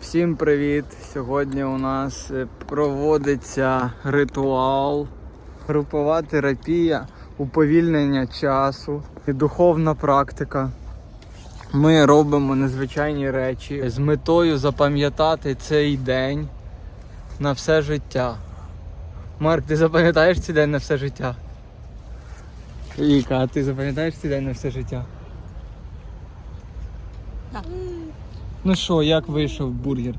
Всім привіт! Сьогодні у нас е, проводиться ритуал, групова терапія, уповільнення часу і духовна практика. Ми робимо незвичайні речі з метою запам'ятати цей день на все життя. Марк, ти запам'ятаєш цей день на все життя? Віка, а ти запам'ятаєш цей день на все життя? Ну що, як вийшов бургер?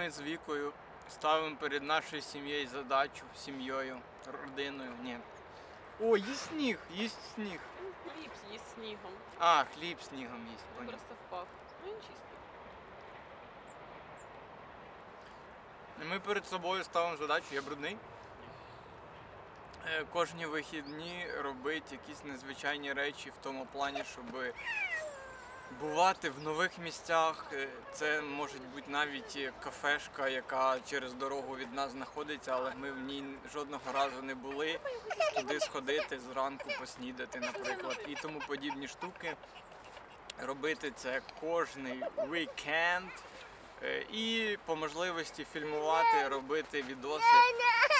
Ми з Вікою ставимо перед нашою сім'єю задачу, сім'єю, родиною. Ні. О, їсть сніг, їсть сніг. Хліб з'їсть снігом. А, хліб снігом їсть. Він поняв. просто впав. Ну він чистий. Ми перед собою ставимо задачу, я брудний. Е, Кожні вихідні робити якісь незвичайні речі в тому плані, щоб бувати в нових місцях. Е, Це може бути навіть кафешка, яка через дорогу від нас знаходиться, але ми в ній жодного разу не були. Туди сходити зранку, поснідати, наприклад, і тому подібні штуки. Робити це кожний вікенд. Е, І по можливості фільмувати, робити відоси,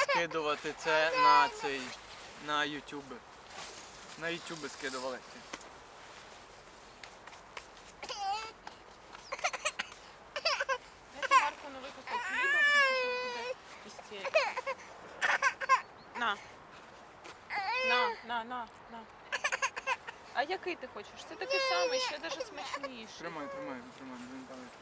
скидувати це на цей на YouTube. На YouTube скидували. На, на, на. А який ти хочеш? Це такий самий, ще навіть смачніший. Тримай, тримай, тримай, не палиш.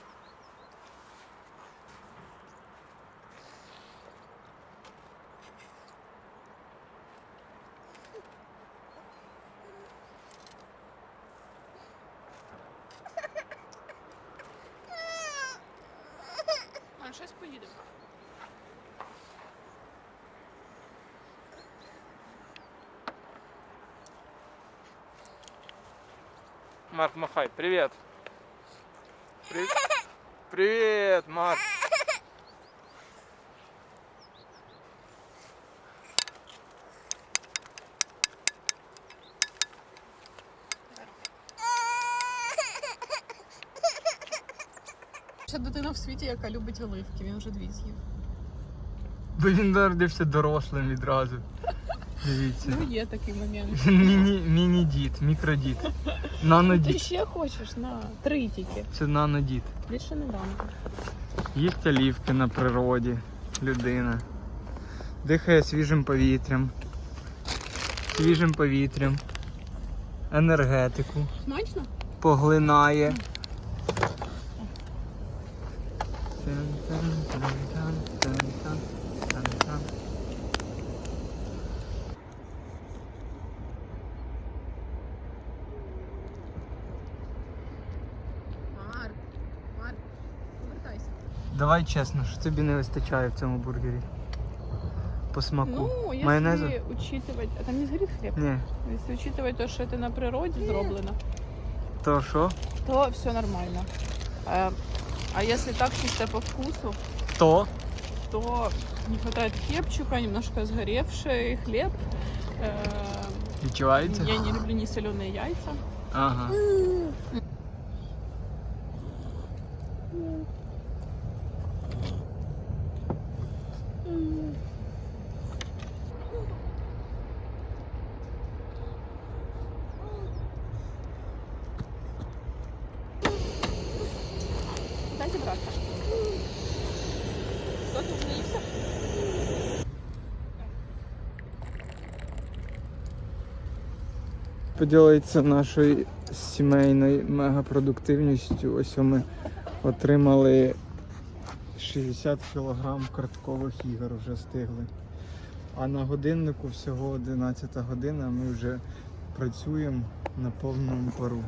Марк, махай, привет. При... Привет, Марк. Ще дитина в світі, яка любить оливки, він вже дві з'їв. Бо він народився дорослим відразу. Дивіться. Ну є такий момент. Він міні, міні-дід, мікродід. Ти ще хочеш? На, три тільки. Це нанодід. Більше не дам. Їсть олівки на природі. Людина. Дихає свіжим повітрям. Свіжим повітрям. Енергетику. Смачно? Поглинає. Марк, Давай чесно, що тобі не вистачає в цьому бургері? По смаку. Ну, если Майонезу? учитывать... А там не сгорит хлеб? Ні. Если учитывать то, что это на природе зроблено, То що? то все нормально. А, а если так чисто по вкусу, То? то не хватает хлебчика, немножко сгоревший хлеб. Э, Відчувається? Я не люблю не соленые яйца. Ага. Саша. Хто тут зміївся? Поділиться нашою сімейною мегапродуктивністю. Ось ми отримали 60 кілограм карткових ігор вже стигли. А на годиннику всього 11 година ми вже працюємо на повному пару.